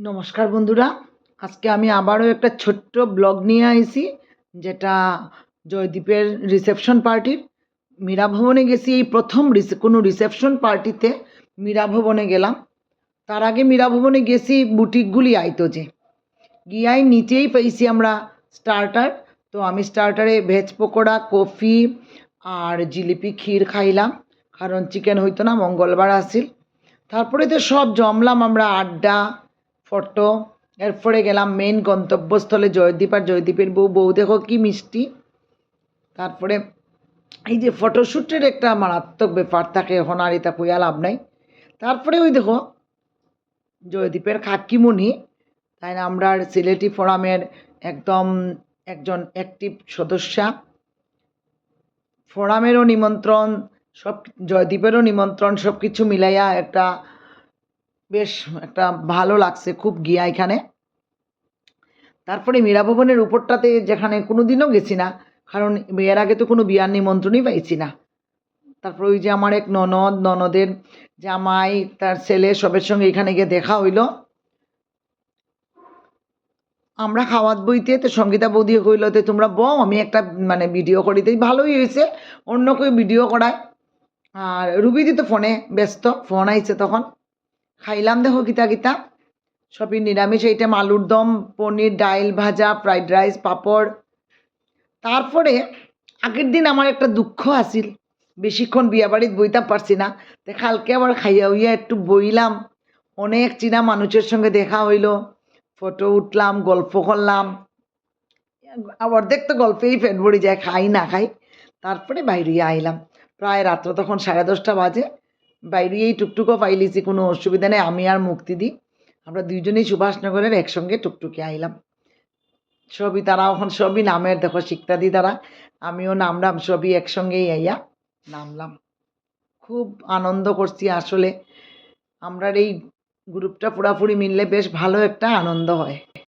নমস্কার বন্ধুরা। আজকে আমি আবারও একটা ছোট্ট ব্লগ নিয়ে আইছি, যেটা জয়দীপের রিসেপশন পার্টির মীরা ভবনে গেছি এই প্রথম কোনো রিসেপশন পার্টিতে মীরা ভবনে গেলাম। তার আগে মীরা ভবনে গেছি বুটিকগুলি আইতো যে। গিয়াই নিচেই পেয়েছি আমরা স্টার্টার তো আমি স্টার্টারে ভেজ পকোড়া, কফি আর জিলিপি ক্ষীর খাইলাম। কারণ চিকেন হইতো না, মঙ্গলবার আসিল। তারপরে তো সব জমলাম আমরা আড্ডা ফটো। এরপরে গেলাম মেন গন্তব্যস্থলে জয়দীপ আর জয়দীপের বউ। বউ দেখো কি মিষ্টি। তারপরে এই যে ফটোশ্যুটের একটা মারাত্মক ব্যাপার থাকে, এখন আর এটা কইয়া লাভ নাই। তারপরে ওই দেখো জয়দীপের কাকিমণি, তাই না, আমরা সিলেটি ফোরামের একদম একজন অ্যাক্টিভ সদস্যা। ফোরামেরও নিমন্ত্রণ, সব জয়দীপেরও নিমন্ত্রণ সব কিছু মিলাইয়া একটা বেশ একটা ভালো লাগছে খুব গিয়া এখানে। তারপরে মীরা ভবনের উপরটাতে যেখানে কোনো দিনও গেছি না, কারণ এর আগে তো কোনো বিয়ার নিমন্ত্রণই পাইছি না। তারপর ওই যে আমার এক ননদ, ননদের জামাই, তার ছেলে সবের সঙ্গে এখানে গিয়ে দেখা হইল। আমরা খাওয়াত বইতে তো সঙ্গীতা বৌদি কইল, তো তোমরা বও, আমি একটা মানে ভিডিও করিতে ভালোই হয়েছে অন্য কেউ ভিডিও করায়। আর রুবিদি তো ফোনে ব্যস্ত, ফোন আইছে তখন। খাইলাম দেখো গীতা গীতা। সবই নিরামিষ এইটা আলুর দম, পনির, ডাইল ভাজা ফ্রাইড রাইস পাপড়। তারপরে আগের দিন আমার একটা দুঃখ আসিল বেশিক্ষণ বিয়া বাড়িতে বইতাম পারছি না। তো কালকে আবার খাইয়া উইয়া একটু বইলাম। অনেক চীনা মানুষের সঙ্গে দেখা হইল। ফটো উঠলাম, গল্প করলাম। আবার দেখতো গল্পেই পেট ভরে যায়, খাই না খাই। তারপরে বাইরে আইলাম। প্রায় রাত্র তখন সাড়ে দশটা বাজে। বাইরেই টুকটুকও পাইলিছি কোনো অসুবিধা নেই, আমি আর মুক্তি দিই। আমরা দুইজনেই সুভাষনগরের একসঙ্গে টুকটুকে আইলাম। সবই তারা এখন সবই নামের, দেখো শিক্ষা শিক্ষাদি তারা, আমিও নামলাম, সবই একসঙ্গেই আইয়া নামলাম। খুব আনন্দ করছি আসলে। আমরার এই গ্রুপটা পুরাপুরি মিললে বেশ ভালো একটা আনন্দ হয়।